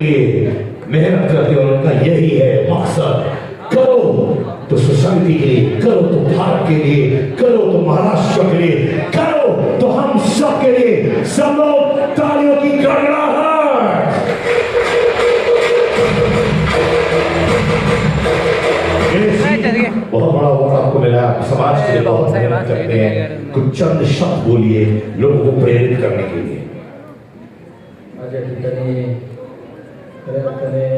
मेहनत करते और उनका यही है मकसद। करो तो सोसाइटी के लिए करो तो भारत के लिए करो तो महाराष्ट्र के लिए करो तो हम सब के लिए। सब लोग तालियों की गड़गड़ाहट। बहुत बड़ा अवार्ड आपको मिला। आप समाज के लिए बहुत मेहनत करते हैं। कुछ चंद शब्द बोलिए लोगों को प्रेरित करने के लिए। खऱ्या अर्थाने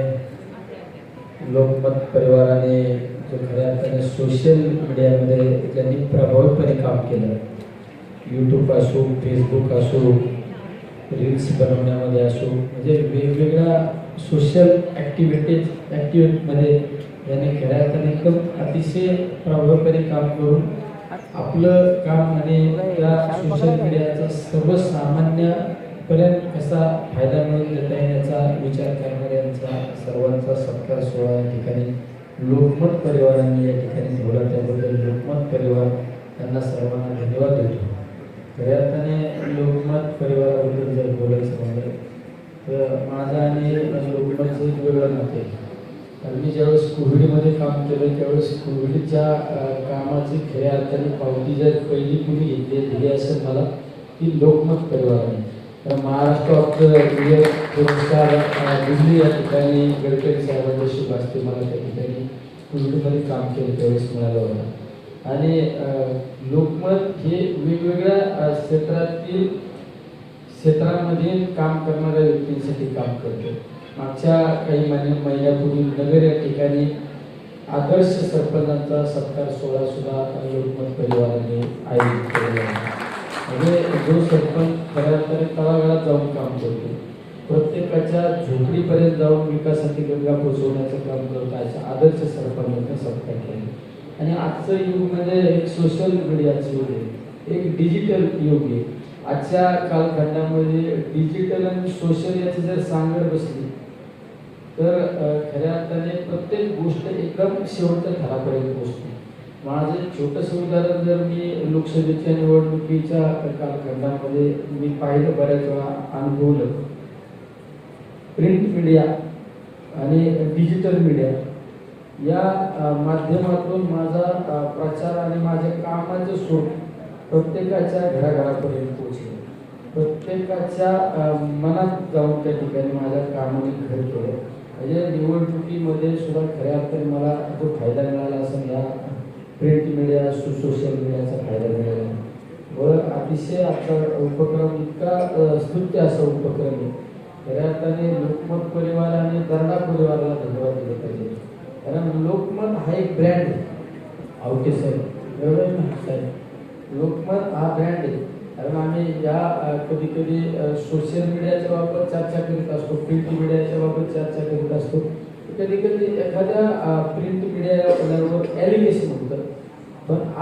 लोकमत परिवाराने जो खऱ्या अर्थाने सोशल मीडियामध्ये त्यांनी प्रभावीपणे काम केलं. यूट्यूब असो फेसबुक असो रील्स बनवण्यामध्ये असो म्हणजे वेगवेगळ्या सोशल ॲक्टिव्हिटीज ॲक्टिव्हिटीमध्ये याने खऱ्या अर्थाने एकदम अतिशय प्रभावीपणे काम करून आपलं काम आणि त्या सोशल मीडियाचा सर्वसामान्यपर्यंत कसा फायदा मिळून देता येईल याचा विचार करणाऱ्यांचा सर्वांचा सत्कार सोहळा या ठिकाणी. लोकमत परिवारांनी या ठिकाणी ठेवला त्याबद्दल लोकमत परिवार त्यांना सर्वांना धन्यवाद देतो. खऱ्या अर्थाने लोकमत परिवाराबद्दल जर बोलायचं म्हणलं तर माझं आणि लोकमतचं एक वेगळं नातं कारण मी ज्यावेळेस कोविडमध्ये काम केलं त्यावेळेस कोविडच्या कामाची खऱ्या अर्थाने पावती जर पहिली कुणी घेतली दिली असेल मला ती लोकमत परिवाराने. तर महाराष्ट्र ऑफ पुरस्कार दिल्ली या ठिकाणी गडकरी साहेबांच्या शुभ असते मला त्या ठिकाणी कोविडमध्ये काम केलं त्यावेळेस मिळालं होतं. आणि लोकमत हे वेगवेगळ्या क्षेत्रातील क्षेत्रामध्ये काम करणाऱ्या व्यक्तींसाठी काम करतो. मागच्या काही महिन्या महिन्यापूर्वी नगर या ठिकाणी आदर्श सरपंचांचा सत्कार सोहळा सुद्धा लोकमत परिवाराने आयोजित केलेला आहे म्हणजे जो सरपंच खऱ्या अर्थाने तळागाळात जाऊन काम करतो. प्रत्येकाच्या झोपडीपर्यंत जाऊन विकासाची गंगा पोचवण्याचं काम करतो अशा आदर्श सरपंचांचा सत्कार केला. आणि आजचं युग म्हणजे एक सोशल मीडियाचं युग आहे. एक डिजिटल युग आहे. आजच्या कालखंडामध्ये डिजिटल आणि सोशल याची जर सांगड बसली तर खऱ्या अर्थाने प्रत्येक गोष्ट एकदम शेवटच्या थरापर्यंत पोचते. माझं एक छोटंसं उदाहरण जर मी लोकसभेच्या निवडणुकीच्या कालखंडामध्ये मी पाहिलं बऱ्याच वेळा अनुभवलं. प्रिंट मीडिया आणि डिजिटल मीडिया या माध्यमातून माझा प्रचार आणि माझ्या कामाचं स्वरूप प्रत्येकाच्या घराघरापर्यंत पोहोचलं. प्रत्येकाच्या मनात जाऊन त्या ठिकाणी माझ्या कामाने घर केलं म्हणजे निवडणुकीमध्ये सुद्धा खऱ्या अर्थाने मला जो फायदा मिळाला असं या प्रिंट मीडिया असो सोशल मीडियाचा फायदा मिळाला व अतिशय आता उपक्रम इतका स्तुत्य असा उपक्रम आहे. खऱ्या अर्थाने लोकमत परिवार आणि दर्डा परिवाराला धन्यवाद दिले पाहिजे. कारण लोकमत हा एक ब्रँड आहे. आवटे साहेब एवढं साहेब लोकमत हा ब्रँड आहे. कारण आम्ही या कधी कधी सोशल मीडियाच्या वापर चर्चा करीत असतो प्रिंट मीडियाच्या बाबत चर्चा करीत असतो. कधी कधी एखाद्या प्रिंट मीडिया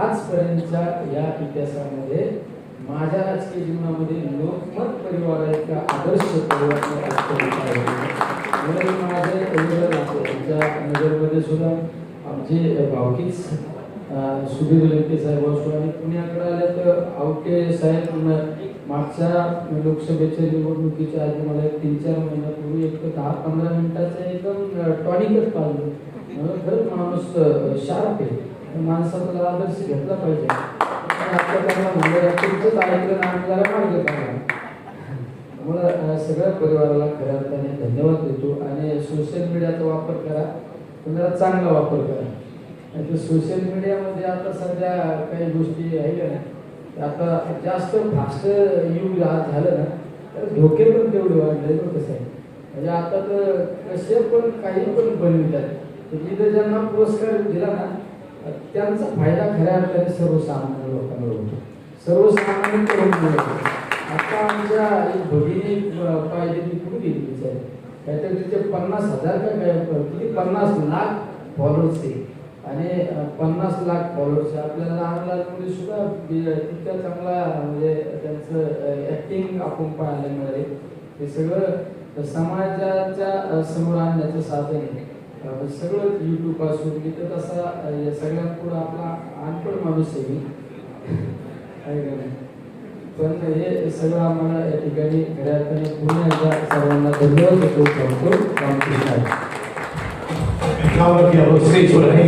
आजपर्यंतच्या या इतिहासामध्ये माझ्या राजकीय जीवनामध्ये लोकमत परिवार आदर्श परिवार म्हणून माझे एवढं नगरमध्ये सुद्धा आमचे भावकीच सुधीर लंके साहेब असो आणि पुण्याकडे आले तर आवटे साहेब मागच्या लोकसभेच्या निवडणुकीच्या आधी मला एक तीन चार महिन्यापूर्वी एक दहा पंधरा मिनिटाचं एकदम टॉनिकच पाहिलं. म्हणून खरंच माणूस शार्प आहे. माणसाचा जरा आदर्श घेतला पाहिजे त्यांना तुमचंच ऐकलं ना आम्ही मार्ग काढला त्यामुळं सगळ्या परिवाराला खऱ्या अर्थाने धन्यवाद देतो आणि सोशल मीडियाचा वापर करा. पण जरा चांगला वापर करा. आणि सोशल मीडियामध्ये आता सध्या काही गोष्टी आहे का नाही आता जास्त फास्ट युग झालं ना तर धोके पण तेवढे वाढले बरं कसं आहे म्हणजे आता तर कसे पण काही पण बनवितात. तिथे ज्यांना पुरस्कार दिला ना त्यांचा फायदा खऱ्या अर्थाने सर्वसामान्य लोकांना होतो. सर्वसामान्य करून आता आमच्या एक भगिनी पाहिजे ती कुठे गेली तिच्या काहीतरी तिचे पन्नास हजार काय किती? पन्नास लाख फॉलोअर्स आहे. आणि पन्नास लाख फॉलोअर्स आपल्याला लहान लहान मुली सुद्धा म्हणजे इतका चांगला म्हणजे त्यांचं ॲक्टिंग आपण पाहायला मिळाले. हे सगळं समाजाच्या समोर आणण्याचं साधन आहे. सगळं युट्यूब असून मी तसा या सगळ्यात पुढं आपला अनपड माणूस आहे मी. का नाही? पण हे सगळं आम्हाला या ठिकाणी घड्याळपणे पुन्हा एकदा सर्वांना धन्यवाद देतो. रामकृष्ण.